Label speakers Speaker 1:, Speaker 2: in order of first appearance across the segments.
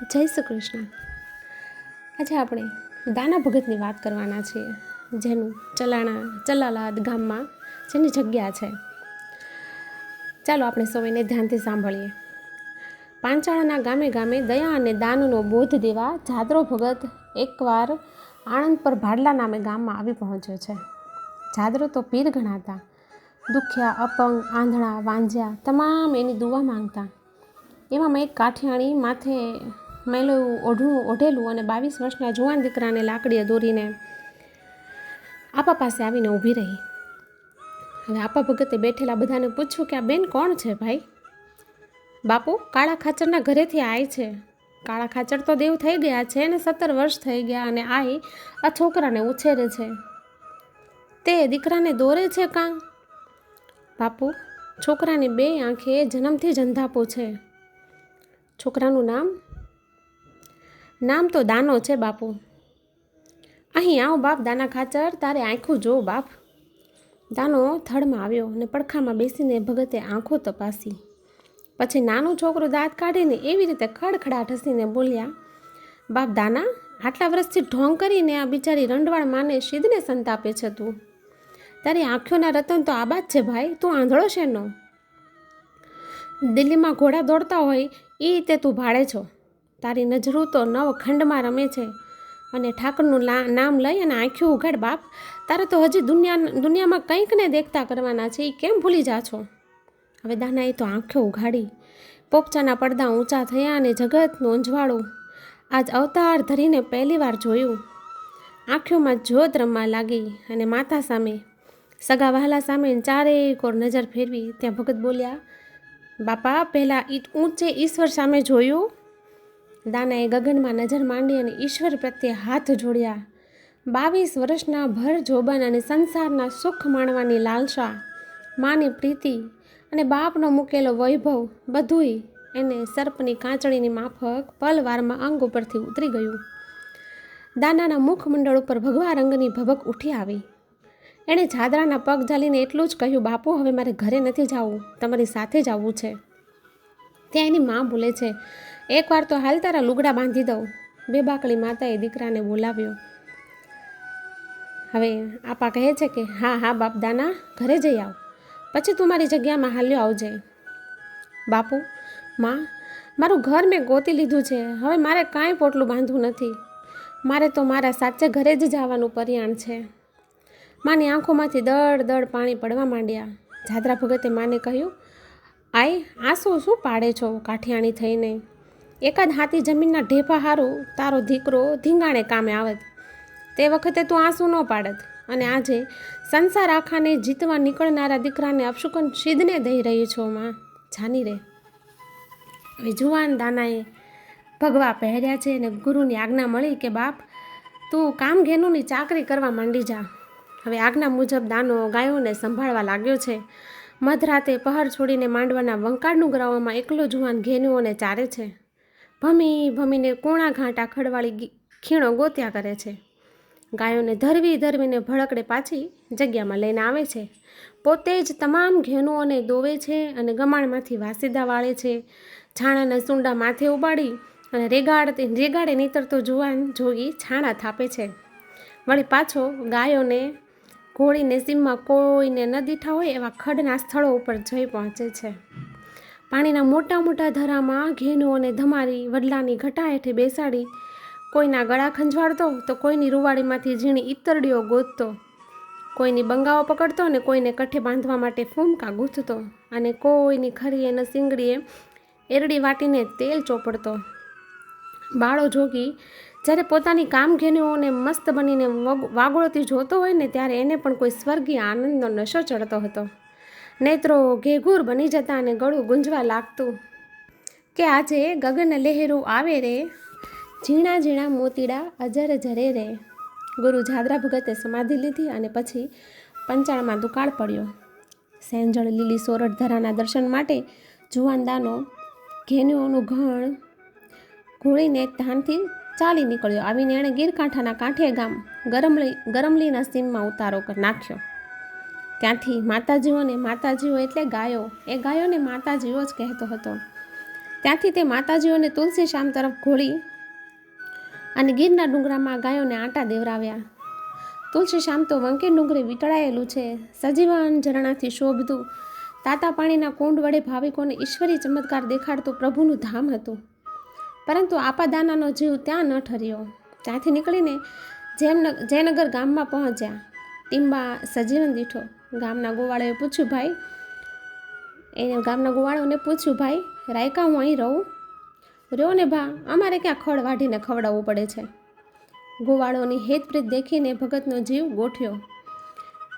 Speaker 1: જય શ્રી કૃષ્ણ. આજે આપણે દાના ભગતની વાત કરવાના છીએ, જેનું ચલાણા, ચલાલાદ ગામમાં જેની જગ્યા છે. ચાલો આપણે સમયને ધ્યાનથી સાંભળીએ. પાંચાળાના ગામે ગામે દયા અને દાનનો બોધ દેવા જાદરો ભગત એકવાર આણંદ પર ભાડલા નામે ગામમાં આવી પહોંચ્યો છે. જાદરો તો પીર ગણાતા, દુખ્યા, અપંગ, આંધળા, વાંજ્યા, તમામ એની દુવા માંગતા. એવામાં એક કાઠિયાણી માથે મેલું ઓઢું, ઓઢેલું અને બાવીસ વર્ષના જુવાન દીકરાને લાકડીએ દોરીને આપા પાસે આવીને ઊભી રહી. હવે આપા ભગતે બેઠેલા બધાને પૂછ્યું કે આ બેન કોણ છે ભાઈ? બાપુ, કાળા ખાચરના ઘરેથી આય છે. કાળા ખાચર તો દેવ થઈ ગયા છે ને સત્તર વર્ષ થઈ ગયા અને આઈ આ છોકરાને ઉછેરે છે. તે દીકરાને દોરે છે કાં? બાપુ, છોકરાની બે આંખે જન્મથી જ અંધાપો છે. છોકરાનું નામ નામ તો દાનો છે, બાપુ. અહીં આવ, બાપ, દાના ખાચર તારે આંખું જો બાપ. દાનો થડમાં આવ્યો અને પડખામાં બેસીને ભગતે આંખો તપાસી. પછી નાનું છોકરું દાંત કાઢીને એવી રીતે ખડખડાટ હસીને બોલ્યા, બાપ, દાના, આટલા વર્ષથી ઢોંગ કરીને આ બિચારી રંડવાળ માને શીદને સંતાપે છે તું. તારી આંખોના રતન તો આબાદ છે ભાઈ, તું આંધળો છે નો દિલ્હીમાં ઘોડા દોડતા હોય એ રીતે તું ભાડે છો. તારી નજરું તો નવ ખંડમાં રમે છે. અને ઠાકરનું નામ લઈ અને આંખ્યું ઉઘાડ બાપ, તારે તો હજી દુનિયા, દુનિયામાં કંઈક ને દેખતા કરવાના છે એ કેમ ભૂલી જા છો? હવે દાનાએ તો આંખો ઉઘાડી. પોપચાના પડદા ઊંચા થયા અને જગતનું અંજવાળું આજ અવતાર ધરીને પહેલીવાર જોયું. આંખોમાં જ્યોત રમવા લાગી અને માતા સામે, સગા વહાલા સામે ચારેય કોર નજર ફેરવી ત્યાં ભગત બોલ્યા, બાપા, પહેલાં ઈટ ઊંચે ઈશ્વર સામે જોયું? દાનાએ ગગનમાં નજર માંડી અને ઈશ્વર પ્રત્યે હાથ જોડ્યા. બાવીસ વર્ષના ભર જોબન અને સંસારના સુખ માણવાની લાલસા, માની પ્રીતિ અને બાપનો મૂકેલો વૈભવ બધુંય એને સર્પની કાંચળીની માફક પલવારમાં અંગ ઉપરથી ઉતરી ગયું. દાનાના મુખમંડળ ઉપર ભગવા રંગની ભભક ઉઠી આવી. એણે જાદરાના પગ ઝાલીને એટલું જ કહ્યું, બાપુ, હવે મારે ઘરે નથી જવું. તમારી સાથે જ આવવું છે. ત્યાં એની મા બોલે છે એકવાર તો હાલ તારા લુગડા બાંધી દઉં. બે બાકડી માતાએ દીકરાને બોલાવ્યો. હવે આપા કહે છે કે, હા હા, બાપ દાના, ઘરે જઈ આવ. પછી તું મારી જગ્યામાં હાલ્યો આવજે. બાપુ, માં, મારું ઘર મેં ગોતી લીધું છે. હવે મારે કાંઈ પોટલું બાંધવું નથી. મારે તો મારા સાચે ઘરે જ જવાનું પરિયાણ છે. માની આંખોમાંથી દળ દળ પાણી પડવા માંડ્યા. જાદરા ભગતે માને કહ્યું આઈ આંસુ શું પાડે છો કાઠિયાણી થઈને? એકાદ હાથી જમીનના ઢેફા હારું, તારો દીકરો ધીંગાણે કામે આવત. તે વખતે તું આંસુ ન પાડત. અને આજે સંસાર આખાને જીતવા નીકળનારા દીકરાને અપશુકન સિદ્ધને દઈ રહી છો માં. જાની રે. હવે જુવાન દાનાએ ભગવા પહેર્યા છે અને ગુરુની આજ્ઞા મળી કે, બાપ, તું કામ ઘેનુંની ચાકરી કરવા માંડી જા. હવે આજ્ઞા મુજબ દાનો ગાયોને સંભાળવા લાગ્યો છે. મધરાતે પહર છોડીને માંડવાના વંકાળનું ગ્રાવમાં એકલો જુવાન ઘેનુઓને ચારે છે. ભમી ભમીને કોણા ઘાંટા ખડવાળી ખીણો ગોત્યા કરે છે. ગાયોને ધરવી ધરવીને ભડકડે પાછી જગ્યામાં લઈને આવે છે. પોતે જ તમામ ઘેનુઓને દોવે છે અને ગમાણમાંથી વાસીદા વાળે છે. છાણાના સૂંડા માથે ઉબાડી અને રેગાડ રેગાડે નીતરતો જુવાન જોગી છાણા થાપે છે. વળી પાછો ગાયોને ઘોડીને સીમમાં કોઈને ન દીઠા હોય એવા ખડના સ્થળો ઉપર જઈ પહોંચે છે. પાણીના મોટા મોટા ધરામાં ઘેનુઓને ધમારી વડલાની ઘટા હેઠે બેસાડી, કોઈના ગળા ખંજવાળતો તો કોઈની રૂવાડીમાંથી ઝીણી ઈતરડીઓ ગોતતો. કોઈની બંગાઓ પકડતો અને કોઈને કઠે બાંધવા માટે ફૂમકા ગૂંથતો અને કોઈની ખરી એને સિંગડીએ એરડી વાટીને તેલ ચોપડતો. બાળો જોગી જ્યારે પોતાની કામઘેનુઓને મસ્ત બનીને વગ- વાગોળતી જોતો હોય ને ત્યારે એને પણ કોઈ સ્વર્ગીય આનંદનો નશો ચડતો હતો. નેત્રો ઘેઘૂર બની જતા અને ગળું ગુંજવા લાગતું. કે આજે ગગન લહેરું આવે રે, ઝીણા ઝીણા મોતીડા અજર જરે રે. ગુરુ જાદરા ભગતે સમાધિ લીધી અને પછી પંચાળમાં દુકાળ પડ્યો. સેંજળ લીલી સોરઠ ધરાના દર્શન માટે જુવાનદાનો ઘેન્યુઓનું ઘણ ઘોળીને ધાનથી ચાલી નીકળ્યો. આવીને એણે ગીરકાંઠાના કાંઠે ગામ ગરમલી ગરમલીના સીમમાં ઉતારો નાખ્યો. ત્યાંથી માતાજીઓને માતાજીઓ એટલે ગાયો. એ ગાયોને માતાજીઓ જ કહેતો હતો. ત્યાંથી તે માતાજીઓને તુલસી શામ તરફ ઘોળી અને ગીરના ડુંગરામાં ગાયોને આટા દેવરાવ્યા. તુલસી શામ તો વંકે ડુંગરે વીંટળાયેલું છે. સજીવન ઝરણાથી શોભતું. તાતા પાણીના કુંડ વડે ભાવિકોને ઈશ્વરી ચમત્કાર દેખાડતું પ્રભુનું ધામ હતું. પરંતુ આપાદાનાનો જીવ ત્યાં ન ઠર્યો. ત્યાંથી નીકળીને જેમ જયનગર ગામમાં પહોંચ્યા. ટીમ્બા સજીવન દીઠો ગામના ગોવાળોએ પૂછ્યું, ભાઈ, એને ગામના ગોવાળોને પૂછ્યું, ભાઈ, રાયકા હું અહીં રહું? રહ્યો ને ભા, અમારે ક્યાં ખડ વાઢીને ખવડાવવું પડે છે? ગોવાળોની હેતપ્રીત દેખીને ભગતનો જીવ ગોઠ્યો.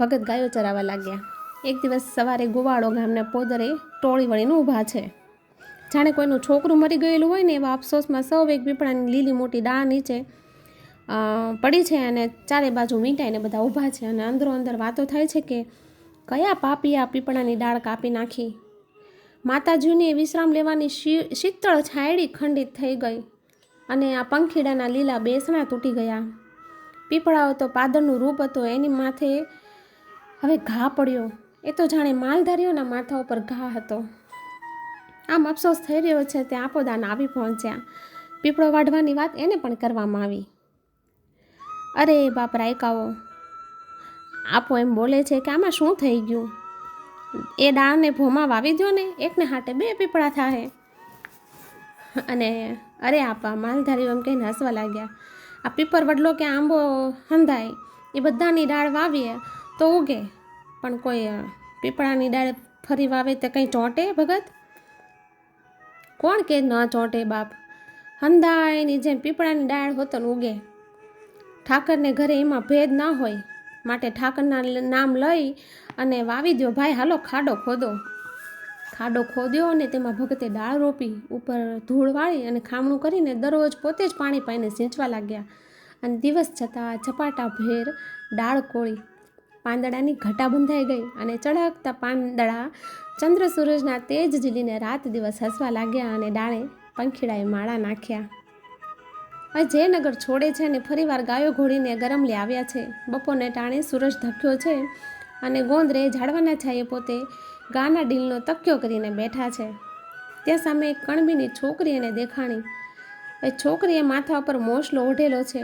Speaker 1: ભગત ગાયો ચરાવવા લાગ્યા. એક દિવસ સવારે ગોવાળો ગામના પોદરે ટોળી વળીને ઊભા છે. જાણે કોઈનું છોકરું મરી ગયેલું હોય ને એવા અફસોસમાં સૌ એક પીપળાની લીલી મોટી ડાળ નીચે પડી છે અને ચારે બાજુ વીંટાઈને બધા ઊભા છે અને અંદરો અંદર વાતો થાય છે કે કયા પાપી આ પીપળાની ડાળ કાપી નાખી? માતાજીની વિશ્રામ લેવાની શીતળ છાયડી ખંડિત થઈ ગઈ અને આ પંખીડાના લીલા બેસણા તૂટી ગયા. પીપળાઓ તો પાદરનું રૂપ હતો, એની માથે હવે ઘા પડ્યો. એ તો જાણે માલધારીઓના માથા ઉપર ઘા હતો. આમ અફસોસ થઈ રહ્યો છે, તે આપોદાન આવી પહોંચ્યા. પીપળો વાઢવાની વાત એને પણ કરવામાં આવી. અરે બાપ રાયકાઓ. આપો એમ બોલે છે કે આમાં શું થઈ ગયું? એ ડાળને ભોમાં વાવી દો ને, એકને હાટે બે પીપળા થાય અને અરે આપા માલધારીઓ એમ કહીને હસવા લાગ્યા. આ પીપર વડલો કે આંબો હંધાય, એ બધાની ડાળ વાવીએ તો ઉગે. પણ કોઈ પીપળાની ડાળ ફરી વાવે તે કંઈ ચોંટે ભગત? કોણ કે ન ચોંટે બાપ? હંધાયની જેમ પીપળાની ડાળ હોતન ઉગે. ઠાકરને ઘરે એમાં ભેદ ના હોય માટે ઠાકરના નામ લઈ અને વાવી દો ભાઈ, હાલો, ખાડો ખોદો. ખાડો ખોદ્યો અને તેમાં ભગતે ડાળ રોપી, ઉપર ધૂળ વાળી અને ખામણું કરીને દરરોજ પોતે જ પાણી પાઈને સિંચવા લાગ્યા. અને દિવસ જતાં ઝપાટા ભેર ડાળ કોળી, પાંદડાની ઘટા બંધાઈ ગઈ અને ચળકતા પાંદડા ચંદ્ર સૂરજના તેજ ઝીલીને રાત દિવસ હસવા લાગ્યા અને ડાળે પંખીડાએ માળા નાખ્યા. હવે જે નગર છોડે છે અને ફરીવાર ગાયો ઘોડીને ગરમલી આવ્યા છે. બપોરને ટાણે સૂરજ ધક્યો છે અને ગોંદરે ઝાડવાના છાયે પોતે ગાના ડીલનો તક્યો કરીને બેઠા છે. ત્યાં સામે એક કણબીની છોકરી એને દેખાણી. એ છોકરીએ માથા ઉપર મોસલો ઓઢેલો છે.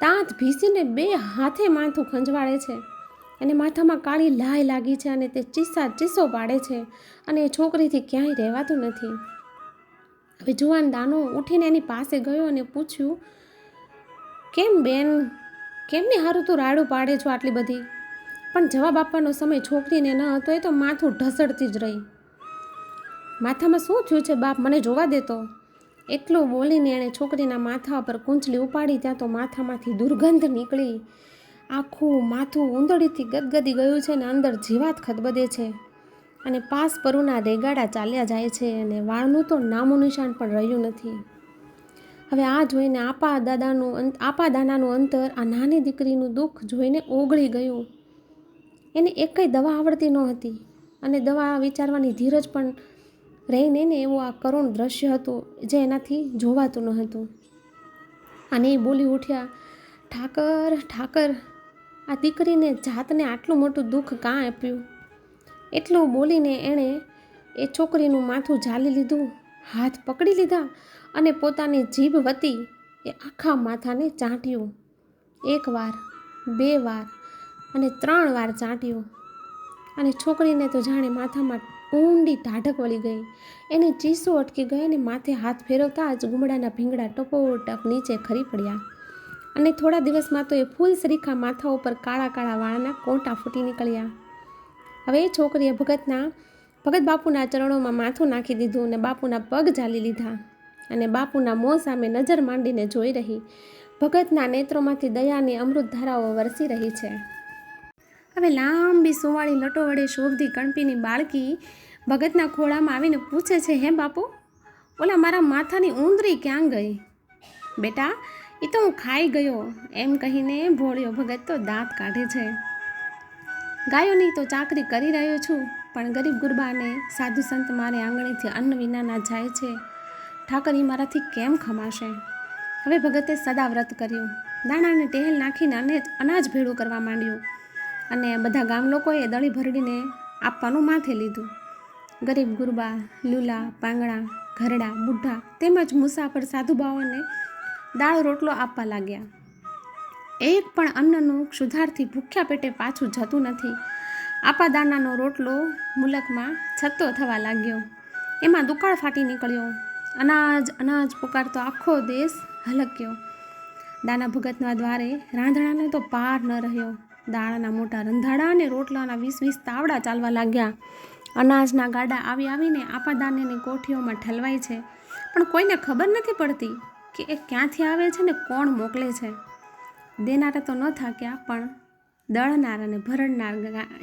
Speaker 1: દાંત ભીસીને બે હાથે માથું ખંજવાળે છે અને માથામાં કાળી લાય લાગી છે અને તે ચીસા ચીસો પાડે છે અને એ છોકરીથી ક્યાંય રહેવાતું નથી. હવે જુવાન દાનો ઉઠીને એની પાસે ગયો અને પૂછ્યું, કેમ બેન, કેમની હારું તું રાડું પાડે છો આટલી બધી? પણ જવાબ આપવાનો સમય છોકરીને ન હતો, એ તો માથું ઢસડતી જ રહી. માથામાં શું થયું છે બાપ? મને જોવા દેતો એટલું બોલીને એણે છોકરીના માથા પર કૂંચલી ઉપાડી ત્યાં તો માથામાંથી દુર્ગંધ નીકળી. આખું માથું ઉંદડીથી ગદગદી ગયું છે ને અંદર જીવાત ખદબદે છે. અને પાસ પરુના રેગાડા ચાલ્યા જાય છે અને વાળનું તો નામું નિશાન પણ રહ્યું નથી. હવે આ જોઈને આપા દાદાનું અંત આપા દાનાનું અંતર, આ નાની દીકરીનું દુઃખ જોઈને ઓગળી ગયું. એને એકય દવા આવડતી ન હતી અને દવા વિચારવાની ધીરજ પણ રહીને એને એવું આ કરુણ દ્રશ્ય હતું જે એનાથી જોવાતું ન હતું. અને એ બોલી ઉઠ્યા, ઠાકર ઠાકર, આ દીકરીને જાતને આટલું મોટું દુઃખ કાં આપ્યું? એટલું બોલીને એણે એ છોકરીનું માથું ઝાલી લીધું, હાથ પકડી લીધા અને પોતાની જીભ વતી એ આખા માથાને ચાંટ્યું. એક વાર, બે વાર અને ત્રણ વાર ચાંટ્યું. અને છોકરીને તો જાણે માથામાં ઊંડી ટાઢક વળી ગઈ. એની ચીસો અટકી ગઈ અને માથે હાથ ફેરવતા જ ગુમડાના ભીંગડા ટપોટપ નીચે ખરી પડ્યા. અને થોડા દિવસમાં તો એ ફૂલ સરીખા માથા ઉપર કાળા કાળા વાળના કોંટા ફૂટી નીકળ્યા. હવે એ છોકરીએ ભગતના, ભગત બાપુના ચરણોમાં માથું નાખી દીધું અને બાપુના પગ ચાલી લીધા અને બાપુના મોં સામે નજર માંડીને જોઈ રહી. ભગતના નેત્રોમાંથી દયાની અમૃત ધારાઓ વરસી રહી છે. હવે લાંબી સુવાળી લટો વડે શોભતી કણપીની બાળકી ભગતના ખોળામાં આવીને પૂછે છે, હે બાપુ, ઓલા મારા માથાની ઊંદરી ક્યાં ગઈ? બેટા એ તો હું ખાઈ ગયો. એમ કહીને ભોળ્યો ભગત તો દાંત કાઢે છે. ગાયોની તો ચાકરી કરી રહ્યો છું, પણ ગરીબ ગુરબાને સાધુ સંત મારે આંગણીથી અન્ન વિનાના જાય છે. ઠાકરી મારાથી કેમ ખમાશે? હવે ભગતે સદા વ્રત કર્યું. દાણાને ટેહેલ નાખીને અને અનાજ ભેળું કરવા માંડ્યું. અને બધા ગામ લોકોએ દળી ભરડીને આપવાનું માથે લીધું. ગરીબ ગુરબા, લુલા પાંગણા ઘરડા, બુઢા તેમજ મુસાફર સાધુબાઓને દાળ રોટલો આપવા લાગ્યા. એક પણ અન્નનું ક્ષુધારથી ભૂખ્યા પેટે પાછું જતું નથી. આપાદાનાનો રોટલો મુલકમાં છત્તો થવા લાગ્યો. એમાં દુકાળ ફાટી નીકળ્યો. અનાજ અનાજ પુકારતો આખો દેશ હલક્યો. દાના ભગતના દ્વારે રાંધણાનો તો પાર ન રહ્યો. દાળાના મોટા રંધાડા અને રોટલાના વીસ વીસ તાવડા ચાલવા લાગ્યા. અનાજના ગાડા આવી આવીને આપાદાનેની કોઠીઓમાં ઠલવાય છે. પણ કોઈને ખબર નથી પડતી કે એ ક્યાંથી આવે છે ને કોણ મોકલે છે. દેનારા તો ન થાક્યા, પણ દળનાર અને ભરડનાર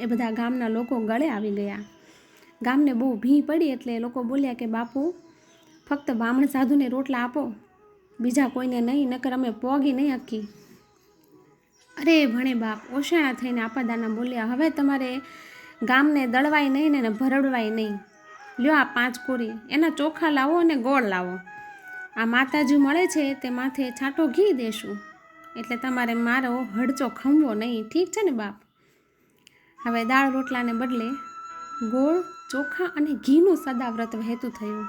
Speaker 1: એ બધા ગામના લોકો ગળે આવી ગયા. ગામને બહુ ભી પડી એટલે એ લોકો બોલ્યા કે, બાપુ, ફક્ત બ્રાહ્મણ સાધુને રોટલા આપો, બીજા કોઈને નહીં, નકર અમે પોગી નહીં અક્કી અરે ભણે બાપ ઓશાણા થઈને આપાદાના બોલ્યા, હવે તમારે ગામને દળવાય નહીં ને ભરડવાય નહીં. લ્યો આ પાંચ કોરી, એના ચોખા લાવો અને ગોળ લાવો. આ માતાજી મળે છે તે માથે છાંટો ઘી દેશું. એટલે તમારે મારો હડચો ખમવો નહીં. ઠીક છે ને બાપ? હવે દાળ રોટલાને બદલે ગોળ, ચોખા અને ઘીનું સદાવ્રત વહેતું થયું.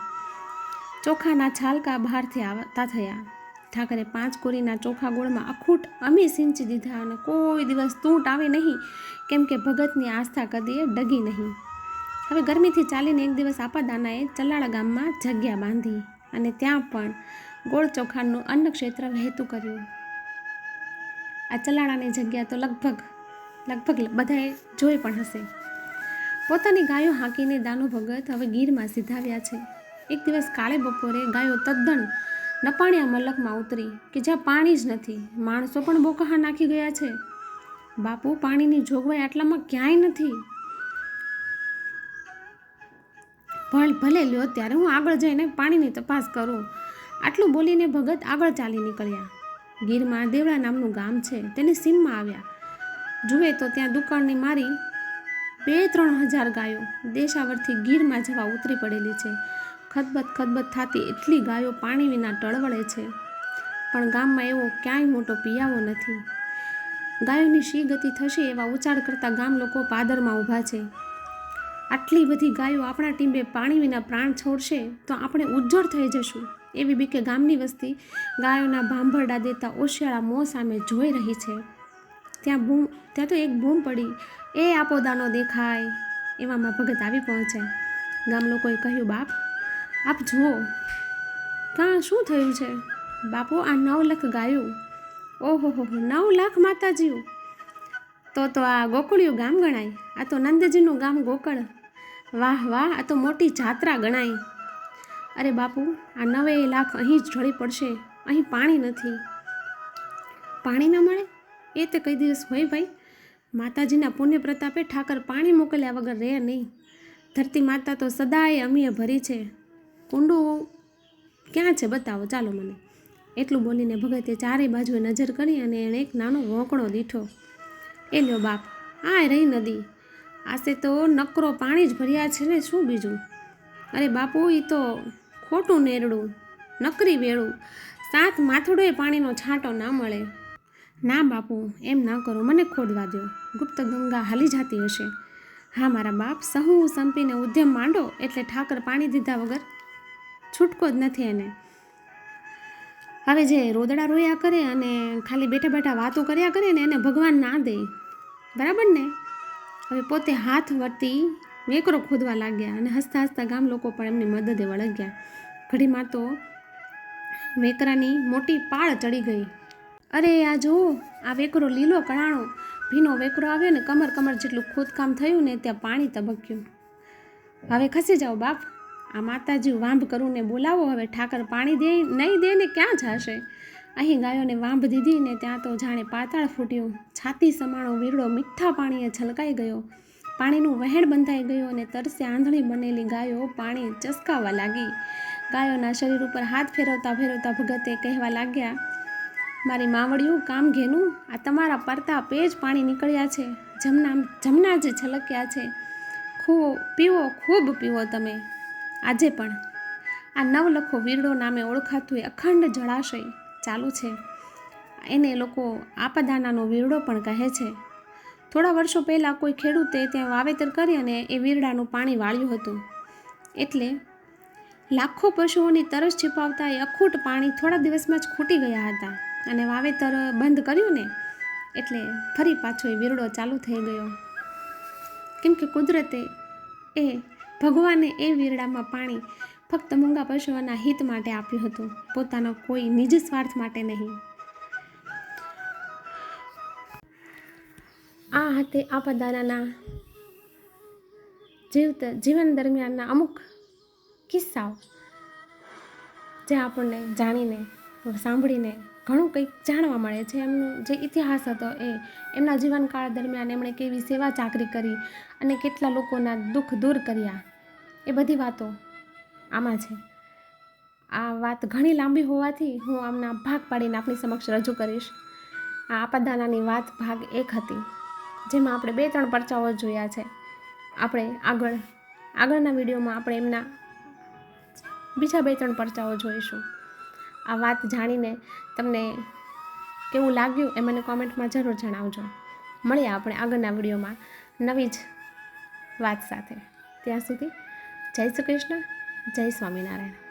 Speaker 1: ચોખાના છાલકા બહારથી આવતા થયા. ઠાકરે પાંચ કોરીના ચોખા ગોળમાં અખૂટ અમી સિંચી દીધા અને કોઈ દિવસ તૂંટ આવે નહીં, કેમ કે ભગતની આસ્થા કદીએ ડગી નહીં. હવે ગરમીથી ચાલીને એક દિવસ આપાદાનાએ ચલાળા ગામમાં જગ્યા બાંધી અને ત્યાં પણ ગોળ ચોખાનું અન્ન ક્ષેત્ર વહેતું કર્યું. આ ચલાણાની જગ્યા તો લગભગ લગભગ બધાએ જોઈ પણ હશે. પોતાની ગાયો હાંકીને દાનુ ભગત હવે ગીરમાં સીધાવ્યા છે. એક દિવસ કાળે બપોરે ગાયો તદ્દન નપાણિયા મલકમાં ઉતરી કે જ્યાં પાણી જ નથી, માણસો પણ બોકાહા નાખી ગયા છે. બાપુ, પાણીની જોગવાઈ આટલામાં ક્યાંય નથી? ભલ લ્યો, ત્યારે હું આગળ જઈને પાણીની તપાસ કરું. આટલું બોલીને ભગત આગળ ચાલી નીકળ્યા. ગીરમાં દેવળા નામનું ગામ છે. તેની સીમમાં આવ્યા. જુએ તો ત્યાં દુકાળની મારી બે ત્રણ હજાર ગાયો. દેશાવરથી ગીરમાં જવા ઉતરી પડેલી છે. ખદબત ખદબત થતી એટલી ગાયો પાણી વિના ટળવળે છે. પણ ગામમાં એવો ક્યાંય મોટો પિયાવો નથી. ગાયોની શી ગતિ થશે એવા ઉચાળ કરતા ગામ લોકો પાદરમાં ઊભા છે. આટલી બધી ગાયો આપણા ટીંબે પાણી વિના પ્રાણ છોડશે તો આપણે ઉજ્જડ થઈ જશું. એવી બીકે ગામની વસ્તી ગાયોના ભાંભરડા દેતા ઓશિયાળા મોં સામે જોઈ રહી છે. ત્યાં બૂમ ત્યાં તો એક બૂમ પડી. એ આપોદાનો દેખાય. એવામાં ભગત આવી પહોંચ્યા. ગામ લોકોએ કહ્યું બાપ આપ જુઓ. કાં શું થયું છે? બાપુ આ નવ લાખ ગાયું. ઓહો હો, નવ લાખ માતાજીઓ. તો તો આ ગોકુળિયું ગામ ગણાય. આ તો નંદજીનું ગામ ગોકળ. વાહ વાહ આ તો મોટી જાત્રા ગણાય. અરે બાપુ, આ નવે લાખ અહીં જ ઢળી પડશે. અહીં પાણી નથી. પાણી ન મળે? એ તે કઈ દિવસ હોય ભાઈ. માતાજીના પુણ્ય પ્રતાપે ઠાકર પાણી મોકલ્યા વગર રહે નહીં. ધરતી માતા તો સદાય અમીએ ભરી છે. કુંડું ક્યાં છે બતાવો, ચાલો મને. એટલું બોલીને ભગતે ચારે બાજુએ નજર કરી અને એણે એક નાનો વોંકણો દીઠો. એ લ્યો બાપ આ રહી નદી. આસે તો નકરો પાણી જ ભર્યા છે ને શું બીજું? અરે બાપુ એ તો ખોટું નેરડું, નકરી વેળું, સાત માથડોએ પાણીનો છાંટો ના મળે. ના બાપુ, એમ ના કરો, મને ખોદવા દો ગુપ્ત ગંગા હાલી જાતી હશે. હા, મારા બાપ, સહુ સંપીને ઉદ્યમ માંડો એટલે ઠાકર પાણી દીધા વગર છૂટકો જ નથી એને. હવે જે રોદડા રોયા કરે અને ખાલી બેઠા બેઠા વાતો કર્યા કરે ને એને ભગવાન ના દે. બરાબર ને? હવે પોતે હાથ વળતી વેકરો ખોદવા લાગ્યા અને હસતા હસતા ગામ લોકો પણ એમની મદદે વળગ્યા. ઘડીમાં તો વેકરાની મોટી પાળ ચડી ગઈ. અરે, આ જુઓ, આ વેકરો લીલો કણાણો ભીનો વેકરો આવ્યો ને કમર કમર જેટલું ખોદકામ થયું ને ત્યાં પાણી તબક્યું. હવે ખસી જાઓ બાપ. આ માતાજી વાંભ કરું ને બોલાવો, હવે ઠાકર પાણી દે, નહીં દે ને ક્યાં જશે? અહીં ગાયોને વાંભ દીધી ને ત્યાં તો જાણે પાતાળ ફૂટ્યું. છાતી સમાણો વીરડો મીઠા પાણીએ છલકાઈ ગયો. પાણીનું વહેણ બંધાઈ ગયું અને તરસે આંધળી બનેલી ગાયો પાણી ચસકાવા લાગી. ગાયોના શરીર ઉપર હાથ ફેરવતા ફેરવતા ભગતે કહેવા લાગ્યા, મારી માવડિયું, કામ ઘેનું? આ તમારા પરતા પેજ પાણી નીકળ્યા છે. જમના જમના જ છલક્યા છે. ખૂબ પીવો ખૂબ પીવો તમે. આજે પણ. આ નવલખો વીરડો નામે ઓળખાતું એ અખંડ જળાશય ચાલુ છે. એને લોકો આપદાનાનો વીરડો પણ કહે છે. થોડા વર્ષો પહેલાં કોઈ ખેડૂતે ત્યાં વાવેતર કરી અને એ વીરડાનું પાણી વાળ્યું હતું. એટલે લાખો પશુઓની તરસ છીપાવતા એ અખૂટ પાણી થોડા દિવસમાં જ ખૂટી ગયા હતા અને વાવેતર બંધ કર્યું ને, એટલે ફરી પાછો એ વીરડો ચાલુ થઈ ગયો. કેમ કે કુદરતે એ ભગવાને એ વીરડામાં પાણી ફક્ત મૂંગા પશુઓના હિત માટે આપ્યું હતું, પોતાનો કોઈ નિજ સ્વાર્થ માટે નહીં. આ હાથે આ પદાનાના જીવત જીવન દરમિયાનના અમુક કિસ્સાઓ જે આપણને જાણીને સાંભળીને ઘણું કંઈક જાણવા મળે છે. એમનું જે ઇતિહાસ હતો એ એમના જીવનકાળ દરમિયાન એમણે કેવી સેવા ચાકરી કરી અને કેટલા લોકોના દુઃખ દૂર કર્યા એ બધી વાતો આમાં છે. આ વાત ઘણી લાંબી હોવાથી હું આમના ભાગ પાડીને આપણી સમક્ષ રજૂ કરીશ. આ આપદાનાની વાત ભાગ એક હતી. જેમાં આપણે બે ત્રણ પરચાઓ જોયા છે. આપણે આગળ, આગળના વિડીયોમાં આપણે એમના બીજા બે ત્રણ પરચાઓ જોઈશું. આ વાત જાણીને તમને કેવું લાગ્યું એ મને કોમેન્ટમાં જરૂર જણાવજો. મળીએ આપણે આગળના વિડીયોમાં નવી જ વાત સાથે. ત્યાં સુધી જય શ્રી કૃષ્ણ, જય સ્વામિનારાયણ.